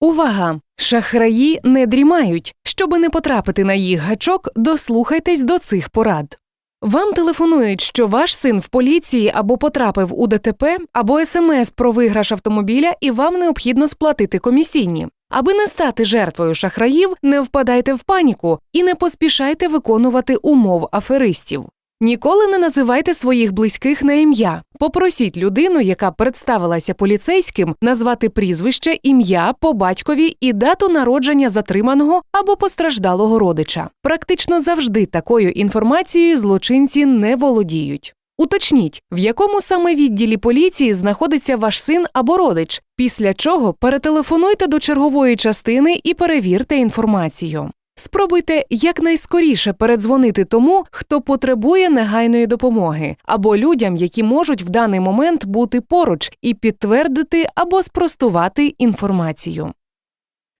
Увага! Шахраї не дрімають. Щоби не потрапити на їх гачок, дослухайтесь до цих порад. Вам телефонують, що ваш син в поліції або потрапив у ДТП, або смс про виграш автомобіля, і вам необхідно сплатити комісійні. Аби не стати жертвою шахраїв, не впадайте в паніку і не поспішайте виконувати умов аферистів. Ніколи не називайте своїх близьких на ім'я. Попросіть людину, яка представилася поліцейським, назвати прізвище, ім'я по батькові і дату народження затриманого або постраждалого родича. Практично завжди такою інформацією злочинці не володіють. Уточніть, в якому саме відділі поліції знаходиться ваш син або родич, після чого перетелефонуйте до чергової частини і перевірте інформацію. Спробуйте якнайскоріше передзвонити тому, хто потребує негайної допомоги, або людям, які можуть в даний момент бути поруч, і підтвердити або спростувати інформацію.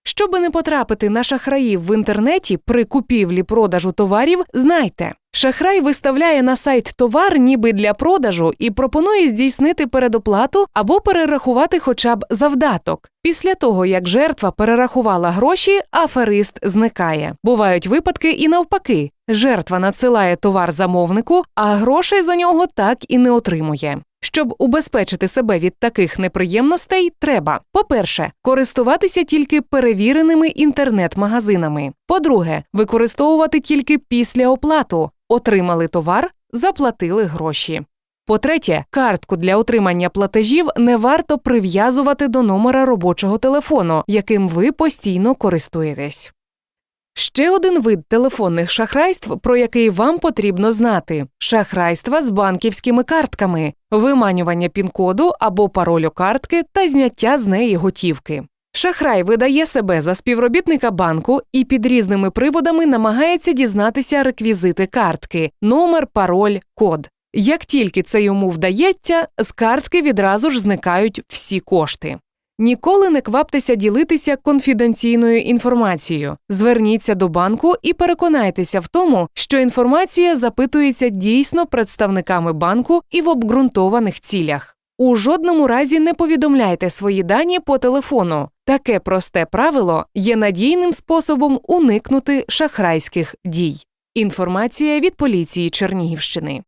Щоби не потрапити на шахраїв в інтернеті при купівлі продажу товарів, знайте. Шахрай виставляє на сайт товар ніби для продажу і пропонує здійснити передоплату або перерахувати хоча б завдаток. Після того, як жертва перерахувала гроші, аферист зникає. Бувають випадки і навпаки. Жертва надсилає товар замовнику, а грошей за нього так і не отримує. Щоб убезпечити себе від таких неприємностей, треба по-перше, користуватися тільки перевіреними інтернет-магазинами. По-друге, використовувати тільки після оплату. Отримали товар, заплатили гроші. По-третє, картку для отримання платежів не варто прив'язувати до номера робочого телефону, яким ви постійно користуєтесь. Ще один вид телефонних шахрайств, про який вам потрібно знати: шахрайства з банківськими картками, виманювання пін-коду або паролю картки та зняття з неї готівки. Шахрай видає себе за співробітника банку і під різними приводами намагається дізнатися реквізити картки, номер, пароль, код. Як тільки це йому вдається, з картки відразу ж зникають всі кошти. Ніколи не кваптеся ділитися конфіденційною інформацією. Зверніться до банку і переконайтеся в тому, що інформація запитується дійсно представниками банку і в обґрунтованих цілях. У жодному разі не повідомляйте свої дані по телефону. Таке просте правило є надійним способом уникнути шахрайських дій. Інформація від поліції Чернігівщини.